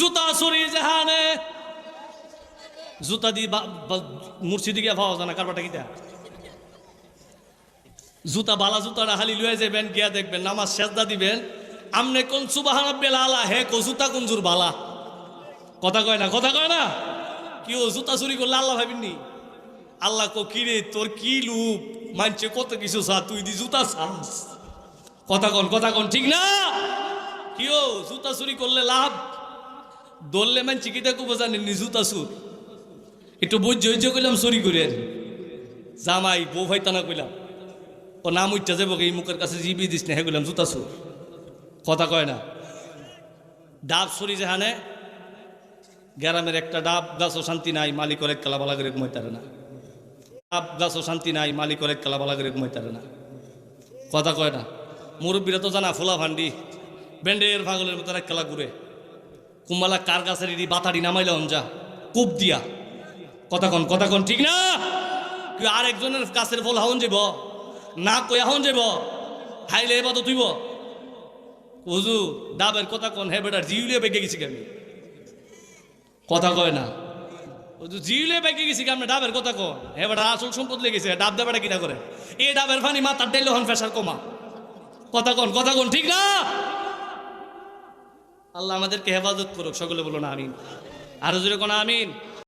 জুতা চুরি জাহানে। জুতা দি মুর্শিদি গিয়া পাওয়া যায় না কারবারটা কিটা জুতা বালা জুতাটা হালি লুয়ে যাবেন গিয়া দেখবেন, নামাজ সেজদা দিবেন। আমনে কোন সুবাহান বেলা হে কো জুতা কোন জুর বালা। কথা কয় না, কথা কয় না? কি ও জুতা চুরি করলে আল্লাহ ভাবিনি আল্লাহ কো কিরে তোর কি লুপ? মানছে কত কিছু চা তুই দি জুতা চাস কথা কন কথা কন, ঠিক না? কি ও, জুতা চুরি করলে লাভ? দললে মানছি কি দেখো বোঝানি জুতা চুর একটু বুঝ হইজ করলাম চুরি করে আর। জামাই, বউ ভাইতানা কইলাম। ও নাম উঠতে যাব এই মুখের কাছে জিবি দিস না হেগুলাম জুতা চুর কথা কয় না। ডাব চুরি যেখানে গ্রামের একটা ডাব গাছও শান্তি নাই, মালিকের এক কালা বালাগের ঘুমাইতারে না। ডাব গাছও শান্তি নাই, মালিকের এক কালা বালাগের ঘুমাইতারে না। কথা কয় না। মুরব্বীরা তো জানা, ফোলা ভান্ডি। ব্যান্ডের ফাগলের মতো এক খেলা ঘুরে। কুম্বালা কার গাছের ইডি বাতাড়ি নামাইলে যা কূপ দিয়া। কথা কন, কথা ঠিক না? তুই আর একজনের গাছের ফল হাউন যাব না কই হাউন যাব হাইলে এবার তো তুইব? হুজু ডাবের কথা কন, হে বেটার জিউলিয়ে বেগে গেছি আমি? কথা কয় না। হুজু জিউলিয়ে বেগে গেছি আমি? ডাবের কথা কন। হে বেটা, আসল সম্পদ লেগেছে ডাব দেবাটা কিনা করে? এই ডাবের ফানি মাথার ডাইলে হন ফেসার কমা। কথা কন কথা কন, ঠিক না? আল্লাহ আমাদেরকে হেফাজত করুক সকলে বলুন আমিন। আরও জোরে কোনো আমিন?